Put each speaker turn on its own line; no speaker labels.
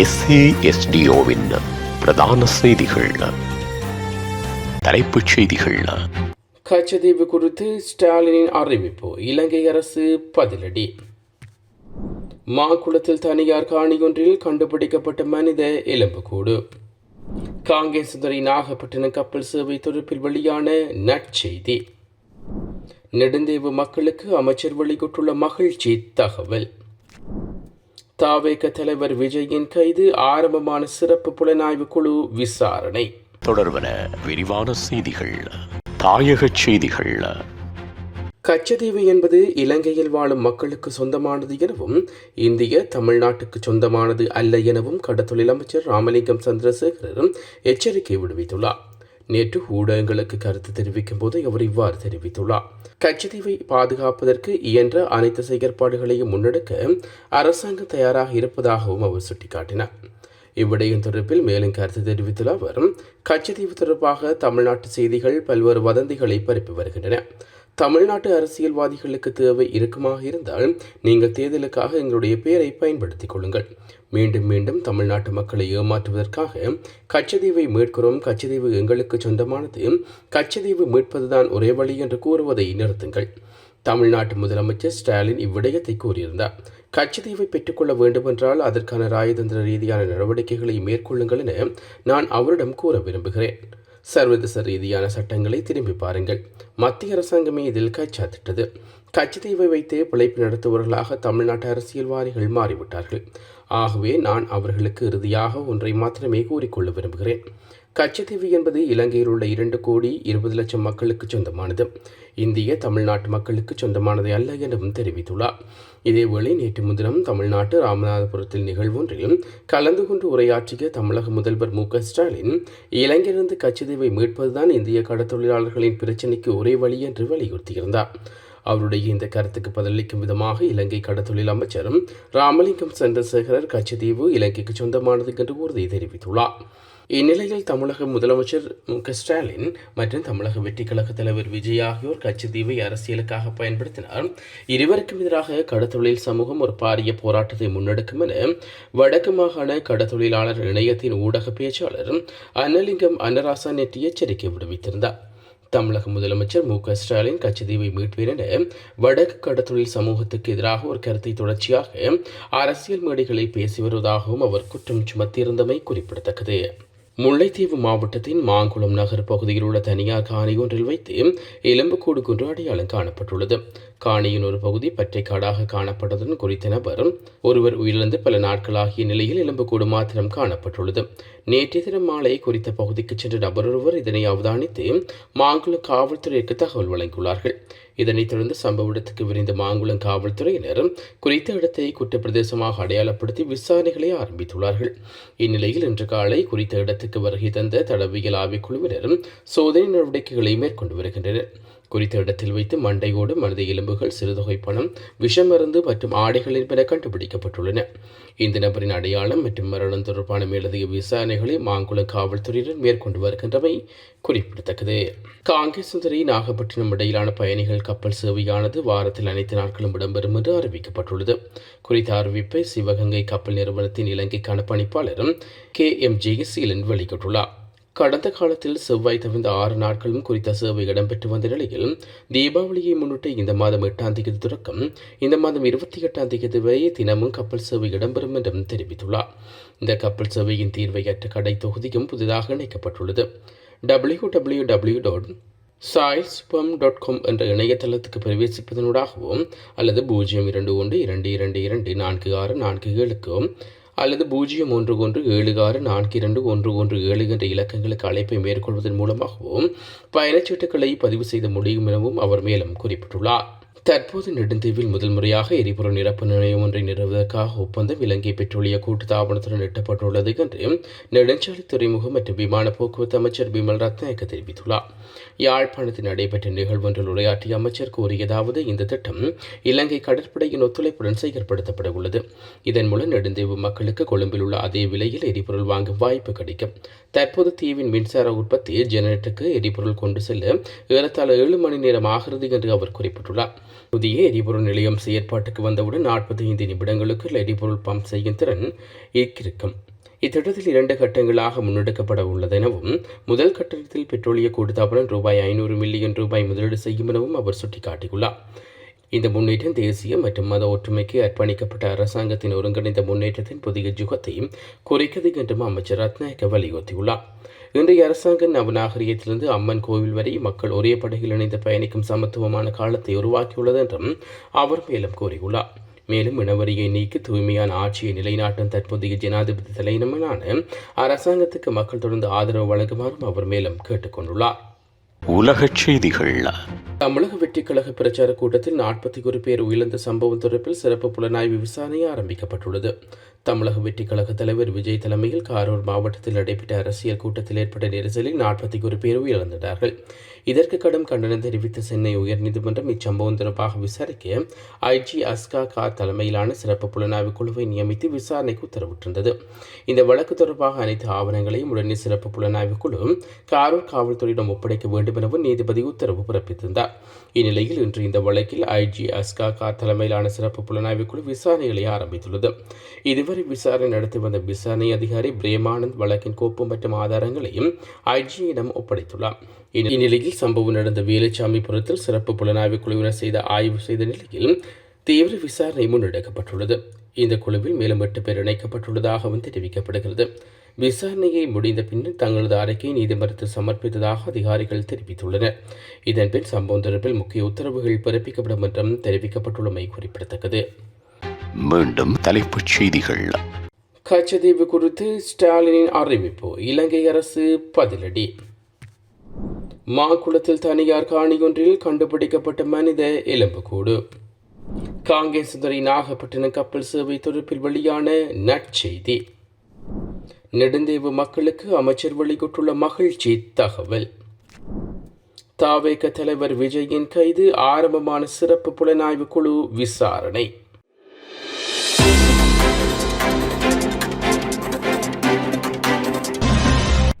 எஸ்ஏஎஸ்டிஓவின் பிரதான செய்திகள். தலைப்புச் செய்திகள்.
கச்சதீவு குறித்து ஸ்டாலினின் அறிவிப்பு. இலங்கை அரசு பதிலடி. மாக்குளத்தில் தனியார் காணியொன்றில் கண்டுபிடிக்கப்பட்ட மனித எலும்புக்கூடு காங்கேசுந்தரி நாகப்பட்டினம் கப்பல் சேவை தொடர்பில் வெளியான நற்செய்தி. நெடுந்தேவு மக்களுக்கு அமைச்சர் வெளியிட்டுள்ள மகிழ்ச்சி தகவல். தாவேக தலைவர் விஜயின் கைது ஆரம்பமான சிறப்பு புலனாய்வு குழு விசாரணை.
தொடர்வன விரிவான செய்திகள் தாயகச் செய்திகள்.
கச்சதீவு என்பது இலங்கையில் வாழும் மக்களுக்கு சொந்தமானது எனவும் இந்திய தமிழ்நாட்டுக்கு சொந்தமானது அல்ல எனவும் கடத்தொழில் அமைச்சர் ராமலிங்கம் சந்திரசேகரரும் எச்சரிக்கை விடுவித்துள்ளார். நேற்று ஊடகங்களுக்கு கருத்து தெரிவிக்கும் போது அவர் இவ்வாறு தெரிவித்துள்ளார். கச்சதீவை பாதுகாப்பதற்கு இயன்ற அனைத்து செயற்பாடுகளையும் முன்னெடுக்க அரசாங்கம் தயாராக இருப்பதாகவும் அவர் சுட்டிக்காட்டினார். இவ்விடயம் தொடர்பில் மேலும் கருத்து தெரிவித்துள்ள அவர் கச்சதீவு தொடர்பாக தமிழ்நாட்டு செய்திகள் பல்வேறு வதந்திகளை பரப்பி வருகின்றன. தமிழ்நாட்டு அரசியல்வாதிகளுக்கு தேவை இருக்குமாக இருந்தால் நீங்கள் தேர்தலுக்காக எங்களுடைய பெயரை பயன்படுத்திக் கொள்ளுங்கள். மீண்டும் மீண்டும் தமிழ்நாட்டு மக்களை ஏமாற்றுவதற்காக கச்சதீவை மீட்கிறோம் கச்சதீவு எங்களுக்கு சொந்தமானது கச்சதீவு மீட்பதுதான் ஒரே வழி என்று கூறுவதை நிறுத்துங்கள். தமிழ்நாட்டு முதலமைச்சர் ஸ்டாலின் இவ்விடயத்தை கூறியிருந்தார். கச்சதீவை பெற்றுக்கொள்ள வேண்டுமென்றால் அதற்கான ராயதந்திர ரீதியான நடவடிக்கைகளை மேற்கொள்ளுங்கள் என நான் அவரிடம் கூற விரும்புகிறேன். சர்வதேச ரீதியான சட்டங்களை திரும்பி பாருங்கள். மத்திய அரசாங்கமே இதில் கைச்சாத்திட்டது. கச்சதீவை வைத்தே பிழைப்பு நடத்துபவர்களாக தமிழ்நாட்டு அரசியல்வாதிகள் மாறிவிட்டார்கள். ஆகவே நான் அவர்களுக்கு இறுதியாக ஒன்றை மாத்திரமே கூறிக்கொள்ள விரும்புகிறேன். கச்சத்தீவு என்பது இலங்கையில் உள்ள இரண்டு கோடி இருபது லட்சம் மக்களுக்கு சொந்தமானது. இந்திய தமிழ்நாட்டு மக்களுக்கு சொந்தமானது அல்ல எனவும் தெரிவித்துள்ளார். இதேவேளை நேற்று முன்தினம் தமிழ்நாட்டு ராமநாதபுரத்தில் நிகழ்வொன்றில் கலந்து கொண்டு உரையாற்றிய தமிழக முதல்வர் மு. க. ஸ்டாலின் இலங்கையிலிருந்து கச்சதீவை மீட்பதுதான் இந்திய கடத்தொழிலாளர்களின் பிரச்சினைக்கு ஒரே வழி என்று வலியுறுத்தியிருந்தார். அவருடைய இந்த கருத்துக்கு பதிலளிக்கும் விதமாக இலங்கை கடத்தொழில் அமைச்சரும் ராமலிங்கம் சந்திரசேகரர் கச்சதீவு இலங்கைக்கு சொந்தமானது என்று உறுதி தெரிவித்துள்ளார். இந்நிலையில் தமிழக முதலமைச்சர் மு க ஸ்டாலின் மற்றும் தமிழக வெற்றி கழக தலைவர் விஜய் ஆகியோர் கச்சத்தீவை அரசியலுக்காக பயன்படுத்தினார். இருவருக்கும் எதிராக கடத்தொழில் சமூகம் ஒரு பாரிய போராட்டத்தை முன்னெடுக்கும் என வடக்கு மாகாண கடத்தொழிலாளர் இணையத்தின் ஊடக பேச்சாளர் அன்னலிங்கம் அன்னராசா நேற்று எச்சரிக்கை விடுவித்திருந்தார். தமிழக முதலமைச்சர் மு க ஸ்டாலின் கச்சதீவை மீட்பேன் என வடக்கு கடத்தொழில் சமூகத்துக்கு எதிராக ஒரு கருத்தை தொடர்ச்சியாக அரசியல் மேடைகளில் பேசி வருவதாகவும் அவர் குற்றம் சுமத்தியிருந்தமை குறிப்பிடத்தக்கது. முல்லைத்தீவு மாவட்டத்தின் மாங்குளம் நகர் பகுதியில் உள்ள தனியார் காணி ஒன்றில் வைத்து எலும்புக்கூடு குன்று அடையாளம் காணப்பட்டுள்ளது. காணியின் ஒரு பகுதி பற்றைக்காடாக காணப்பட்டதுடன் குறித்த நபர் ஒருவர் உயிரிழந்து பல நாட்களாகிய நிலையில் எலும்புக்கூடு மாத்திரம் காணப்பட்டுள்ளது. நேற்றைய தினம் மாலை குறித்த பகுதிக்கு சென்ற நபர் ஒருவர் இதனை அவதானித்து மாங்குளம் காவல்துறைக்கு தகவல் வழங்கியுள்ளார்கள். இதனைத் தொடர்ந்து சம்பவ இடத்துக்கு விரைந்த மாங்குளம் காவல்துறையினர் குறித்த இடத்தை குற்றப்பிரதேசமாக அடையாளப்படுத்தி விசாரணைகளை ஆரம்பித்துள்ளார்கள். இந்நிலையில் இன்று காலை குறித்த இடத்துக்கு வருகை தந்த தடவியல் ஆய்வுக்குழுவினர் சோதனை நடவடிக்கைகளை மேற்கொண்டு வருகின்றனர். குறித்த இடத்தில் வைத்து மண்டையோடு மனித எலும்புகள் சிறுதொகை பணம் விஷமருந்து மற்றும் ஆடைகள் என்பன கண்டுபிடிக்கப்பட்டுள்ளன. இந்த நபரின் அடையாளம் மற்றும் மரணம் தொடர்பான மேலதிக விசாரணைகளை மாங்குள காவல்துறையினர் மேற்கொண்டு வருகின்றவை குறிப்பிடத்தக்கது. காங்கேசுந்தரி நாகப்பட்டினம் இடையிலான பயணிகள் கப்பல் சேவையானது வாரத்தில் அனைத்து நாட்களும் இடம்பெறும் என்று அறிவிக்கப்பட்டுள்ளது. குறித்த அறிவிப்பை சிவகங்கை கப்பல் நிறுவனத்தின் இலங்கைக்கான பணிப்பாளரும் கே. எம். ஜெயசீலன் சீலன் வெளியிட்டுள்ளார். கடந்த காலத்தில் செவ்வாய் தவிர்ந்த ஆறு நாட்களும் குறித்த சேவை இடம்பெற்று வந்த நிலையில் தீபாவளியை முன்னிட்டு இந்த மாதம் எட்டாம் தேதி தொடக்கம் இந்த மாதம் இருபத்தி எட்டாம் தேதி வரை தினமும் கப்பல் சேவை இடம்பெறும் என்றும் தெரிவித்துள்ளார். இந்த கப்பல் சேவையின் தீர்வையற்ற கடை தொகுதியும் புதிதாக இணைக்கப்பட்டுள்ளது. டபிள்யூ டபிள்யூ டபிள்யூ டாட் சாயில்ஸ்பம் டாட் காம் என்ற இணையதளத்துக்கு பிரவேசிப்பதனூடாகவும் அல்லது பூஜ்ஜியம் இரண்டு ஒன்று இரண்டு இரண்டு இரண்டு நான்கு ஆறு நான்கு ஏழுக்கும் அல்லது பூஜ்ஜியம் ஒன்று ஒன்று ஏழு ஆறு நான்கு இரண்டு ஒன்று ஒன்று ஏழு என்ற இலக்கங்களுக்கு அழைப்பை மேற்கொள்வதன் மூலமாகவும் பயணச்சீட்டுகளை பதிவு செய்த முடியும் எனவும் அவர் மேலும் குறிப்பிட்டுள்ளார். தற்போது நெடுந்தீவில் முதல் முறையாக எரிபொருள் நிரப்பு நிலையம் ஒன்றை நிறுவுவதற்காக ஒப்பந்தம் இலங்கை பெட்ரோலிய கூட்டுத்தாபனத்துடன் எட்டப்பட்டுள்ளது என்று நெடுஞ்சாலை துறைமுகம் மற்றும் விமான போக்குவரத்து அமைச்சர் பிமல் ரத்நாயக்க தெரிவித்துள்ளார். யாழ்ப்பாணத்தில் நடைபெற்ற நிகழ்வொன்றில் உரையாற்றிய அமைச்சர் கூறியதாவது இந்த திட்டம் இலங்கை கடற்படையின் ஒத்துழைப்புடன் செயற்படுத்தப்பட உள்ளது இதன் மூலம் நெடுந்தீவு மக்களுக்கு கொழும்பில் உள்ள அதே விலையில் எரிபொருள் வாங்கும் வாய்ப்பு கிடைக்கும். தற்போது தீவின் மின்சார உற்பத்தி ஜெனரேட்டருக்கு எரிபொருள் கொண்டு செல்ல ஏறத்தாழ ஏழு மணி நேரம் ஆகிறது என்று அவர் குறிப்பிட்டுள்ளார். புதிய எரிபொருள் நிலையம் செயற்பாட்டுக்கு வந்தவுடன் நாற்பத்தி ஐந்து நிமிடங்களுக்கு எரிபொருள் பம்ப் செய்யும் திறன் இருக்கும் இத்திட்டத்தில் இரண்டு கட்டங்களாக முன்னெடுக்கப்பட உள்ளதெனவும் முதல் கட்டத்தில் பெட்ரோலிய கூட்டுத்தாபனம் ரூபாய் ஐநூறு மில்லியன் ரூபாய் முதலீடு செய்யும் எனவும் அவர் சுட்டிக்காட்டியுள்ளார். இந்த முன்னேற்றம் தேசிய மற்றும் மத ஒற்றுமைக்கு அர்ப்பணிக்கப்பட்ட அரசாங்கத்தின் ஒருங்கிணைந்த முன்னேற்றத்தின் புதிய ஜுகத்தையும் குறைக்கிறது என்றும் அமைச்சர் ரத்நாயக்க வலியுறுத்தியுள்ளார். இன்றைய அரசாங்கம் நவநாகரிகத்திலிருந்து அம்மன் கோவில் வரை மக்கள் ஒரே படகில் இணைந்து பயணிக்கும் சமத்துவமான காலத்தை உருவாக்கியுள்ளது என்றும் அவர் மேலும் கூறியுள்ளார். மேலும் இனவரியை நீக்கி தூய்மையான ஆட்சியை நிலைநாட்டும் தற்போதைய ஜனாதிபதி தலைமையிலான அரசாங்கத்துக்கு மக்கள் தொடர்ந்து ஆதரவு வழங்குமாறும் அவர் மேலும் கேட்டுக்கொண்டுள்ளார்.
உலகச் செய்திகள்.
தமிழக வெற்றிக் கழக பிரச்சார கூட்டத்தில் நாற்பத்தி ஒரு பேர் உயிரிழந்த சம்பவம் தொடர்பில் சிறப்பு புலனாய்வு விசாரணை ஆரம்பிக்கப்பட்டுள்ளது. தமிழக வெற்றிக் கழக தலைவர் விஜய் தலைமையில் காரூர் மாவட்டத்தில் நடைபெற்ற அரசியல் கூட்டத்தில் ஏற்பட்ட நெரிசலில் நாற்பத்தி ஒரு பேர் உயிரிழந்தார்கள் இதற்கு கடும் கண்டனம் தெரிவித்த சென்னை உயர்நீதிமன்றம் இச்சம்பவம் தொடர்பாக விசாரிக்க ஐஜி அஸ்கா கார் தலைமையிலான சிறப்பு புலனாய்வு குழுவை நியமித்து விசாரணைக்கு உத்தரவிட்டிருந்தது. இந்த வழக்கு தொடர்பாக அனைத்து ஆவணங்களையும் உடனே சிறப்பு புலனாய்வு குழு காரூர் காவல்துறையிடம் ஒப்படைக்க வேண்டும் எனவும் நீதிபதி உத்தரவு பிறப்பித்திருந்தார். இந்நிலையில் இன்று இந்த வழக்கில் ஐஜி அஸ்கா தலைமையிலான சிறப்பு புலனாய்வு குழு விசாரணைகளை ஆரம்பித்துள்ளது. இதுவரை விசாரணை நடத்தி வந்த விசாரணை அதிகாரி பிரேமானந்த் வழக்கின் கோப்பு மற்றும் ஆதாரங்களையும் ஐஜியிடம் ஒப்படைத்துள்ளார். இந்நிலையில் சம்பவம் நடந்த வேலுச்சாமிபுரத்தில் சிறப்பு புலனாய்வு குழுவினர் செய்த ஆய்வு செய்த நிலையில் தீவிர விசாரணை முன்னெடுக்கப்பட்டுள்ளது. இந்த குழுவில் மேலும் எட்டு பேர் இணைக்கப்பட்டுள்ளதாகவும் தெரிவிக்கப்படுகிறது. விசாரணையை முடிந்த பின்னர் தங்களது அறிக்கையை நீதிமன்றத்தில் சமர்ப்பித்ததாக அதிகாரிகள் தெரிவித்துள்ளனர். இதன்பின் சம்பவம் தொடர்பில் முக்கிய உத்தரவுகள் பிறப்பிக்கப்படும் என்றும் தெரிவிக்கப்பட்டுள்ளமை குறிப்பிடத்தக்கது.
மீண்டும் தலைப்புச் செய்திகள்.
கச்சதீவு குறித்து ஸ்டாலினின் அறிவிப்பு. இலங்கை அரசு பதிலடி. மாக்குளத்தில் தனியார் காணியொன்றில் கண்டுபிடிக்கப்பட்ட மனித எலும்புக்கூடு. காங்கேசுந்தரி நாகப்பட்டினம் கப்பல் சேவை தொடர்பில் வெளியான நற்செய்தி. நெடுந்தேவு மக்களுக்கு அமைச்சர் வெளியிட்டுள்ள மகிழ்ச்சி தகவல். தாவேக தலைவர் விஜயின் கைது ஆரம்பமான சிறப்பு புலனாய்வு குழு விசாரணை.